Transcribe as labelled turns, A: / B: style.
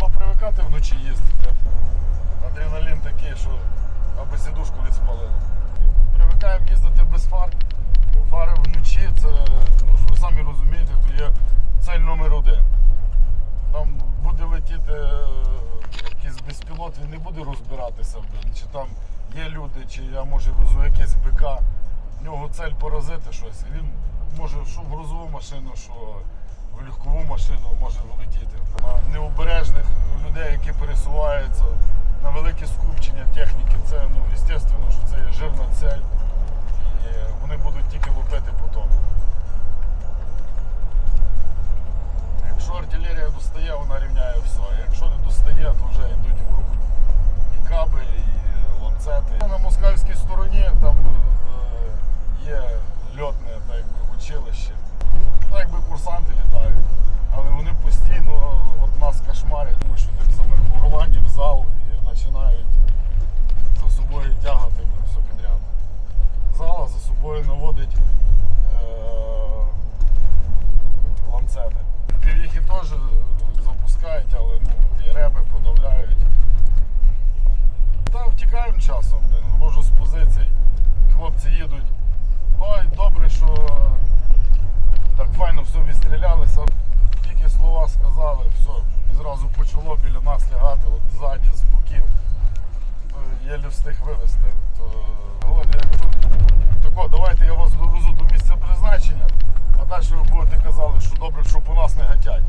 A: треба привикати вночі їздити. Адреналін такий, що аби сідушку відспалили. Привикаємо їздити без фар. Фари вночі це, ну ви самі розумієте, то є цель номер один. Там буде летіти е, якийсь безпілот, він не буде розбиратися, блін, чи там є люди, чи я може везу якесь БК. В нього цель поразити щось. Він може що в грузову машину, що в легкову машину може влетіти. Жирна цель. І вони будуть тільки лупити потом. Якщо артилерія достає, вона рівняє все. Наводить е, ланцети. Півіхи теж запускають, але ну, і реби подавляють. Та втікаємо часом, можу з позицій. Хлопці їдуть. Ой, добре, що так файно все відстрілялися. Тільки слова сказали, все, і зразу почало біля нас лягати, от ззаді, з боків. Єлі встиг вивезти. То, от, я кажу, тако, давайте я вас довезу до місця призначення, а далі ви будете казали, що добре, що по нас не гатять.